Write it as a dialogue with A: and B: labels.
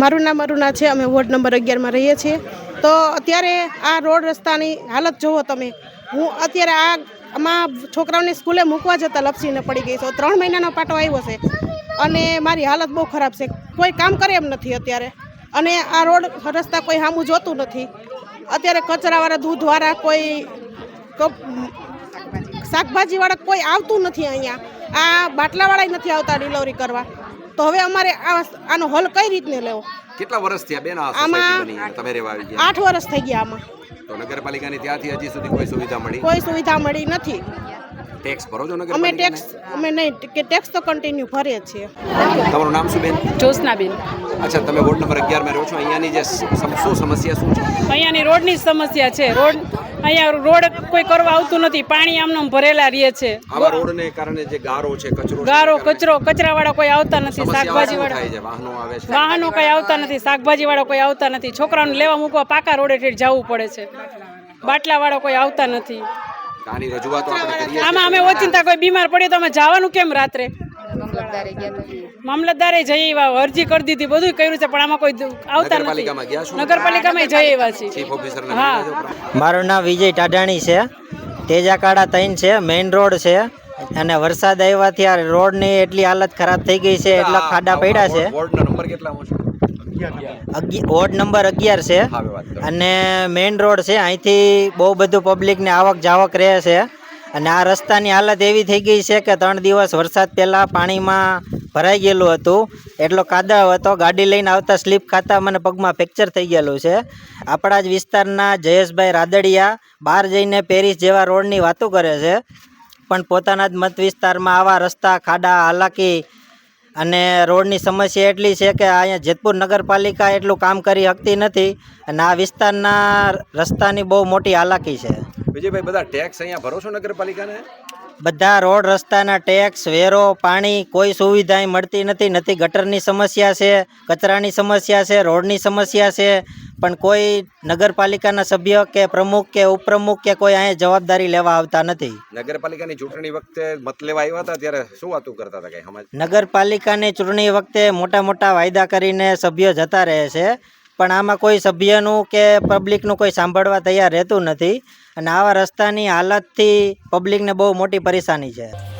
A: મારું નામ અરુણા છે, અમે વોર્ડ નંબર અગિયારમાં રહીએ છીએ. તો અત્યારે આ રોડ રસ્તાની હાલત જુઓ તમે. હું અત્યારે આ આમાં છોકરાઓને સ્કૂલે મૂકવા જતાં લપસીને પડી ગઈ છું. ત્રણ મહિનાનો પાટો આવ્યો છે અને મારી હાલત બહુ ખરાબ છે. કોઈ કામ કરે એમ નથી અત્યારે. અને આ રોડ રસ્તા કોઈ સામું જોતું નથી. અત્યારે કચરાવાળા, દૂધવાળા કોઈ શાકભાજીવાળા કોઈ આવતું નથી અહીંયા. આ બાટલાવાળા નથી આવતા ડિલિવરી કરવા. તો હવે અમારે આ આનો હલ કઈ રીતને લેવો?
B: કેટલા વર્ષ થયા બેન આ
A: આમાં-
B: તમે રહેવા આવી ગયા
A: આઠ વર્ષ થઈ ગયા આમાં.
B: તો નગરપાલિકાની ત્યાંથી હજી સુધી કોઈ સુવિધા મળી?
A: કોઈ સુવિધા મળી નથી.
B: ટેક્સ ભરો છો
A: અમે ટેક્સ અમે નહીં કે ટેક્સ તો કન્ટિન્યુ ભરીએ જ છીએ.
B: તમારું નામ શું બેન?
C: જ્યોત્સનાબેન.
B: અચ્છા તમે વોર્ડ નંબર 11 માં રહો છો. અહીંયાની જે શું સમસ્યા શું છે?
C: અહીંયાની રોડની જ સમસ્યા છે. રોડ અહીંયા રોડ કોઈ કરવા આવતું નથી. પાણી આમનામ ભરેલા રહે છે.
B: આવા રોડને કારણે જે ગારો છે કચરો
C: ગારો કચરો કચરાવાળા કોઈ આવતા નથી
B: શાકભાજીવાળા.
C: શાકભાજી
B: શું
C: વાળા
B: વાહનો આવે છે?
C: વાહનો કોઈ આવતા નથી શાકભાજી વાળા કોઈ આવતા નથી. છોકરાઓને લેવા મૂકવા પાકા રોડે ઠેઠ જવું પડે છે. બાટલા વાળા કોઈ આવતા નથી.
B: આની રજૂઆતો આપણે કરીએ.
C: આમાં અમે ઓચિંતા કોઈ બીમાર પડ્યો તો અમે જવાનું કેમ રાત્રે? મામલતદારે જઈ આવ્યા અરજી કરી દીધી બધું કર્યું છે પણ આમાં કોઈ આવતા
B: નગરપાલિકામાં ગયા છો?
C: નથી નગરપાલિકામાં જઈ આવ્યા છે
B: ચીફ ઓફિસરને
C: હા.
D: મારું નામ વિજય ટાઢાણી છે. તેજાકાળા તૈન છે મેઇન રોડ છે. અને વરસાદ આવ્યાથી આ રોડની એટલી હાલત ખરાબ થઈ ગઈ છે એટલા ખાડા પડ્યા છે.
B: વોર્ડનો નંબર કેટલા છે?
D: વોર્ડ નંબર અગિયાર છે. અને મેઇન રોડ છે અહીંથી બહુ બધું પબ્લિકને આવક જાવક રહે છે. અને આ રસ્તાની હાલત એવી થઈ ગઈ છે કે ત્રણ દિવસ વરસાદ પહેલાં પાણીમાં ભરાઈ ગયેલું હતું. એટલો કાદવ હતો ગાડી લઈને આવતા સ્લીપ ખાતા મને પગમાં ફ્રેક્ચર થઈ ગયેલું છે. આપણા જ વિસ્તારના જયેશભાઈ રાદડિયા બહાર જઈને પેરિસ જેવા રોડની વાતો કરે છે. પણ પોતાના જ મત વિસ્તારમાં આવા રસ્તા ખાડા હાલાકી અને રોડની સમસ્યા એટલી છે કે અહીંયા જેતપુર નગરપાલિકા એટલું કામ કરી શકતી નથી અને આ વિસ્તારના રસ્તાની બહુ મોટી હાલાકી છે.
B: વિજયભાઈ, બધા ટેક્સ અહીંયા ભરો છો નગરપાલિકાને?
D: બધા રોડ રસ્તાના ટેક્સ વેરો પાણી કોઈ સુવિધા મળતી નથી. નથી ગટરની સમસ્યા છે કચરાની સમસ્યા છે રોડની સમસ્યા છે. પણ કોઈ નગરપાલિકાના સભ્ય કે પ્રમુખ કે ઉપપ્રમુખ કે કોઈ અહીંયા જવાબદારી લેવા આવતા નથી.
B: નગરપાલિકાની ચૂંટણી વખતે મત લેવા આવ્યા હતા ત્યારે શું વાતો કરતા હતા કઈ?
D: નગરપાલિકાની ચૂંટણી વખતે મોટા મોટા વાયદા કરીને સભ્યો જતા રહે છે. પણ આમાં કોઈ સભ્યનું કે પબ્લિકનું કોઈ સાંભળવા તૈયાર રહેતું નથી. અને આવા રસ્તાની હાલતથી પબ્લિકને બહુ મોટી પરેશાની છે.